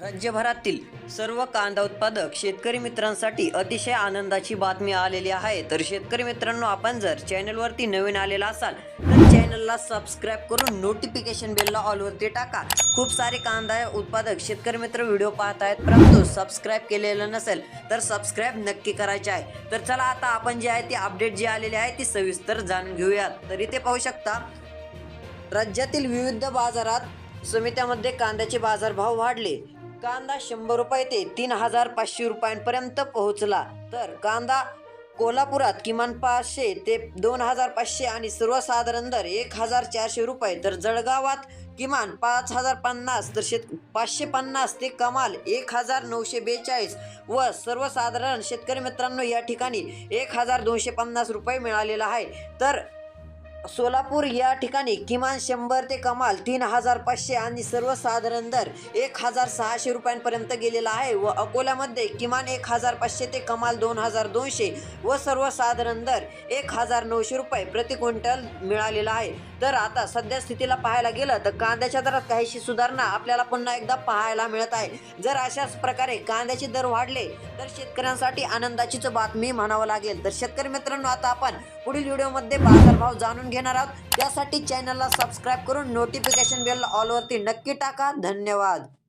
राज्यभरातील सर्व कांदा उत्पादक शेतकरी मित्रांसाठी अतिशय आनंदाची बातमी आलेली आहे. तर शेतकरी मित्रांनो आपण जर चॅनलवरती नवीन आलेला असाल तर चॅनलला सबस्क्राईब करून नोटिफिकेशन बेलला ऑलवरती टाका. खूप सारे कांदा उत्पादक शेतकरी मित्र व्हिडिओ पाहत आहेत परंतु सबस्क्राईब केलेलं नसेल तर सबस्क्राईब नक्की करायचे आहे. तर चला आता आपण जे आहे ती अपडेट जी आलेली आहे ती सविस्तर जाणून घेऊयात. तर इथे पाहू शकता राज्यातील विविध बाजारात समित्यामध्ये कांद्याचे बाजारभाव वाढले. कांदा शंभर रुपये ते तीन हजार पाचशे रुपयांपर्यंत पोहोचला. तर कांदा कोल्हापुरात किमान पाचशे ते दोन हजार पाचशे आणि सर्वसाधारण दर एक हजार चारशे रुपये. तर जळगावात किमान पाच हजार पन्नास तर शेत पाचशे पन्नास ते कमाल एक हजार नऊशे बेचाळीस व सर्वसाधारण शेतकरी मित्रांनो या ठिकाणी एक हजार दोनशे पन्नास रुपये मिळालेला आहे. तर सोलापूर या ठिकाणी किमान शंभर ते कमाल तीन हजार पाचशे आणि सर्वसाधारण दर एक हजार सहाशे रुपयांपर्यंत गेलेला आहे व अकोल्यामध्ये किमान एक हजार पाचशे ते कमाल दोन हजार दोनशे व सर्वसाधारण दर एक हजार नऊशे रुपये प्रति क्विंटल मिळालेला आहे. तर आता सध्या स्थितीला पाहायला गेलं तर कांद्याच्या दरात काहीशी सुधारणा आपल्याला पुन्हा एकदा पाहायला मिळत आहे. जर अशाच प्रकारे कांद्याचे दर वाढले तर शेतकऱ्यांसाठी आनंदाचीच बातमी म्हणावं लागेल. तर शेतकरी मित्रांनो आता आपण पुढील व्हिडिओमध्ये बाजारभाव जाणून घेणार आहोत. त्यासाठी चॅनलला सबस्क्राईब करून नोटिफिकेशन बेल ऑलवरती नक्की टाका. धन्यवाद.